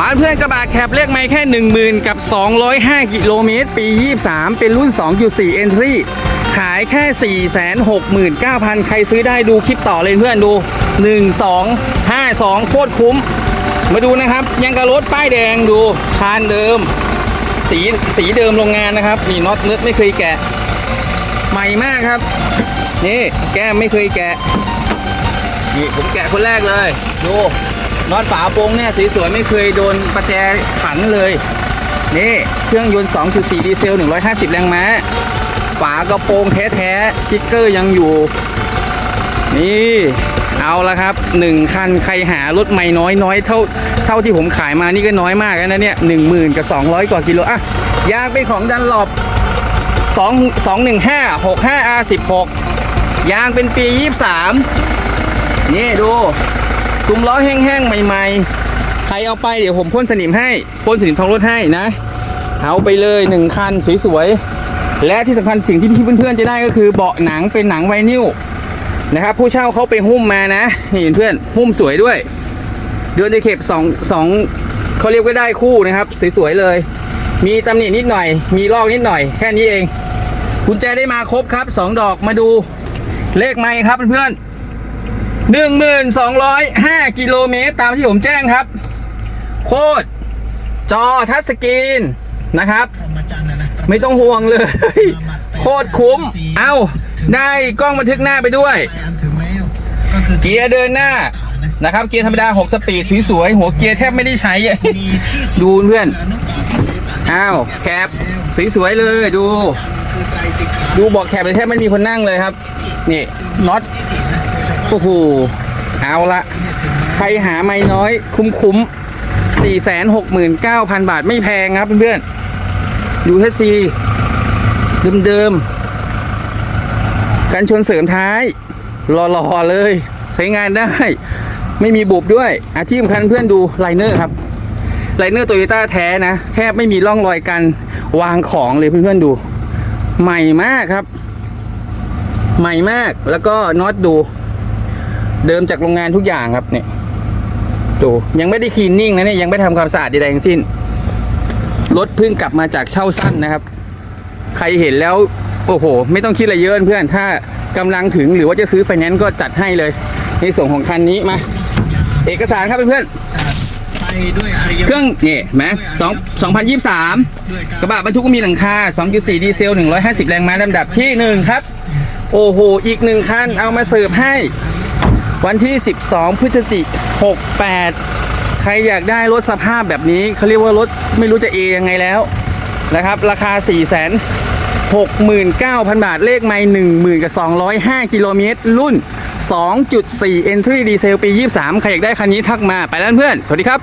มาเพื่อนกระบะแคปเลขไม่แค่ 10,000 กับ 205 กิโลเมตร ปี 23 เป็นรุ่น 2.4 Entry ขายแค่ 469,000 ใครซื้อได้ดูคลิปต่อเลยเพื่อนดู 1 2 5 2 โคตรคุ้ม มาดูนะครับ ยังกระรถป้ายแดงดูคานเดิม สีสีเดิมโรงงานนะครับ นี่น็อตเนื้อไม่เคยแกะ ใหม่มากครับ นี่แก้มไม่เคยแกะ นี่ผมแกะคนแรกเลย ดู น็อตฝาโปรงเนี่ยสวยๆไม่เคยโดนประแจขันเลย นี่เครื่องยนต์ 2.4 ดีเซล 150 แรงม้า ฝากระโปรงแท้ๆติ๊กเกอร์ยังอยู่ นี่เอาละครับหนึ่งคันใครหารถไม่น้อยน้อยเท่าเท่าที่ผมขายมานี่ก็น้อยมากแล้วนะเนี่ยหนึ่งหมื่นกับสองร้อยกว่ากิโลอะยางเป็นของดันหลบสองสองหนึ่งห้าหกห้า R สิบหกยางเป็นปียี่สามนี่ดู ซุ้มล้อแห้งๆ ใหม่ๆ ใครเอาไปเดี๋ยวผมพ่นสนิมให้พ่นสนิมทองรถให้นะ เอาไปเลยหนึ่งคันสวยๆ และที่สำคัญสิ่งที่พี่เพื่อนๆจะได้ก็คือเบาะหนังเป็นหนังไวนิลนะครับผู้เช่าเขาไปหุ้มมานะนี่เพื่อนหุ้มสวยด้วยเดือนจะเข็บสองสองเขาเรียกก็ได้คู่นะครับสวยๆเลย มีตำหนินิดหน่อย มีลอกนิดหน่อย แค่นี้เองกุญแจได้มาครบครับ 2 ดอกมาดูเลขไม้ครับเพื่อนๆ 1,205 กิโลเมตร ตามที่ผมแจ้งครับ โคตร จอทัชสกรีนนะครับ ไม่ต้องห่วงเลย โคตรคุ้ม เอาได้กล้องบันทึกหน้าไปด้วย เกียร์เดินหน้านะครับ เกียร์ธรรมดา 6 สปีดสวยๆหัวเกียร์แทบไม่ได้ใช้ ดูเพื่อน อ้าว แคบสวยๆเลยดู ดูบอกแคบเลแทบไม่มีคนนั่งเลยครับ นี่น็อต โอ้โห เอาละ ใครหาไม่น้อยคุ้มๆ469,000บาทไม่แพงครับเพื่อนๆดูเฮซีเดิมๆ กันชนเสริมท้ายหล่อๆเลย ใช้งานได้ ไม่มีบุบด้วย อาที่สำคัญเพื่อนดูไลเนอร์ครับไลเนอร์โตโยต้าแท้นะ แทบไม่มีร่องรอยการวางของเลยเพื่อนๆดู ใหม่มากครับ ใหม่มากแล้วก็น็อตดู เดิมจากโรงงานทุกอย่างครับเนี่ยดูยังไม่ได้คลีนนิ่งนะเนี่ยยังไม่ทำความสะอาดใดๆทั้งสิ้นรถเพิ่งกลับมาจากเช่าสั้นนะครับ ใครเห็นแล้วโอ้โห ไม่ต้องคิดอะไรเยอะเพื่อน ถ้ากำลังถึงหรือว่าจะซื้อไฟแนนซ์ก็จัดให้เลย ในส่วนของคันนี้มา เอกสารครับเพื่อนไปด้วยอริยๆเครื่องนี่เห็นไหมสองสองพันยี่สิบสามด้วยกระบะบรรทุกก็มีหลังคา 2.4 ดีเซล 150 แรงม้าลำดับที่ 1 ครับ โอ้โห อีกหนึ่งคันเอามาเสิร์ฟให้ วันที่ 12 พฤศจิก68 ใครอยากได้รถสภาพแบบนี้เขาเรียกว่ารถไม่รู้จะเอยังไงแล้วนะครับ ราคา 4 6 9 0 0 0 บาทเลขไม่10,000กับ205 กิโลเมตร รุ่น 2.4 Entry ดีเซลปี 23 ใครอยากได้คันนี้ทักมาไปแล้วเพื่อน สวัสดีครับ